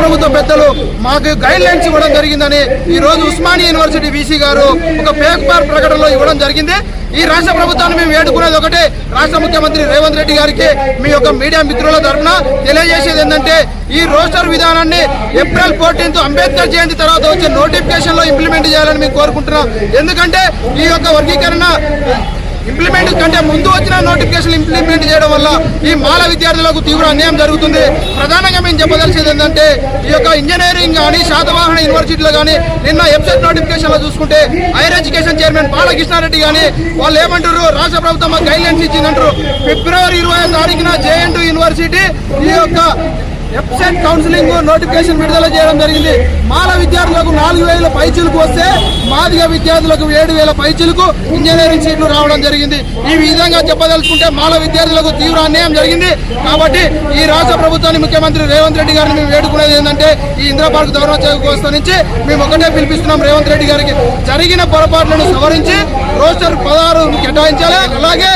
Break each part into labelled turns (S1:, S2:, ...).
S1: ప్రభుత్వ పెద్దలు మాకు గైడ్ లైన్స్ ఇవ్వడం జరిగిందని ఈ రోజు ఉస్మానియా యూనివర్సిటీ వీసీ గారు ఒక పేపర్ ప్రకటనలో ఇవ్వడం జరిగింది. ఈ రాష్ట్ర ప్రభుత్వాన్ని మేము వేడుకునేది ఒకటే. రాష్ట్ర ముఖ్యమంత్రి రేవంత్ రెడ్డి గారికి మీ యొక్క మీడియా మిత్రుల తరఫున తెలియజేసేది ఏంటంటే ఈ రోస్టర్ విధానాన్ని ఏప్రిల్ ఫోర్టీన్త్ అంబేద్కర్ జయంతి తర్వాత వచ్చే నోటిఫికేషన్లో ఇంప్లిమెంట్ చేయాలని మేము కోరుకుంటున్నాం. ఎందుకంటే ఈ యొక్క వర్గీకరణ ఇంప్లిమెంట్ కంటే ముందు వచ్చిన నోటిఫికేషన్ ఇంప్లిమెంట్ చేయడం వల్ల ఈ మాల విద్యార్థులకు తీవ్ర అన్యాయం జరుగుతుంది. ప్రధానంగా మేము చెప్పదలిచేది ఏంటంటే ఈ యొక్క ఇంజనీరింగ్ కానీ శాతవాహన యూనివర్సిటీలో కానీ నిన్న వెబ్సైట్ నోటిఫికేషన్లో చూసుకుంటే హైయర్ ఎడ్యుకేషన్ చైర్మన్ బాలకృష్ణారెడ్డి కానీ వాళ్ళు ఏమంటారు? రాష్ట్ర ప్రభుత్వం గైడ్లైన్స్ ఇచ్చిందంటారు. ఫిబ్రవరి ఇరవై తారీఖున జేఎన్టీ యూనివర్సిటీ ఈ యొక్క వెబ్సైట్ కౌన్సిలింగ్ నోటిఫికేషన్ విడుదల చేయడం జరిగింది. మాల విద్యార్థులకు నాలుగు వేల పైచులకు వస్తే మాదిగ విద్యార్థులకు ఏడు వేల పైచులకు ఇంజనీరింగ్ సీట్లు రావడం జరిగింది. ఈ విధంగా చెప్పదలుచుకుంటే మాల విద్యార్థులకు తీవ్ర అన్యాయం జరిగింది. కాబట్టి ఈ రాష్ట్ర ప్రభుత్వాన్ని ముఖ్యమంత్రి రేవంత్ రెడ్డి గారిని మేము వేడుకునేది ఏంటంటే ఈ ఇంద్రపార్క్ పార్క్ గౌరవ నుంచి మేము ఒకటే పిలిపిస్తున్నాం రేవంత్ రెడ్డి గారికి. జరిగిన పొరపాట్లను సవరించి రోస్టర్ పదహారు కేటాయించాలి. అలాగే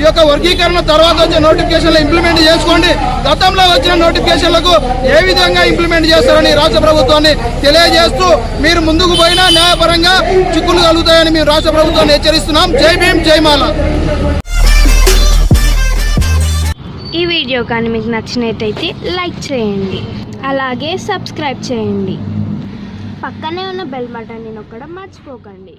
S1: ఈ యొక్క వర్గీకరణ తర్వాత వచ్చే నోటిఫికేషన్లు ఇంప్లిమెంట్ చేసుకోండి. గతంలో వచ్చిన నోటిఫికేషన్లకు ఏ విధంగా ఇంప్లిమెంట్ చేస్తారని రాష్ట్ర ప్రభుత్వాన్ని తెలియజేస్తూ మీరు ముందుకు పోయినా న్యాయపరంగా చిక్కులు కలుగుతాయని మేము రాష్ట్ర ప్రభుత్వాన్ని హెచ్చరిస్తున్నాం. జై భీం జైమాల
S2: ఈ వీడియో కానీ మీకు నచ్చినట్టయితే లైక్ చేయండి. అలాగే సబ్స్క్రైబ్ చేయండి. పక్కనే ఉన్న బెల్ బటన్ని నొక్కడం మర్చిపోకండి.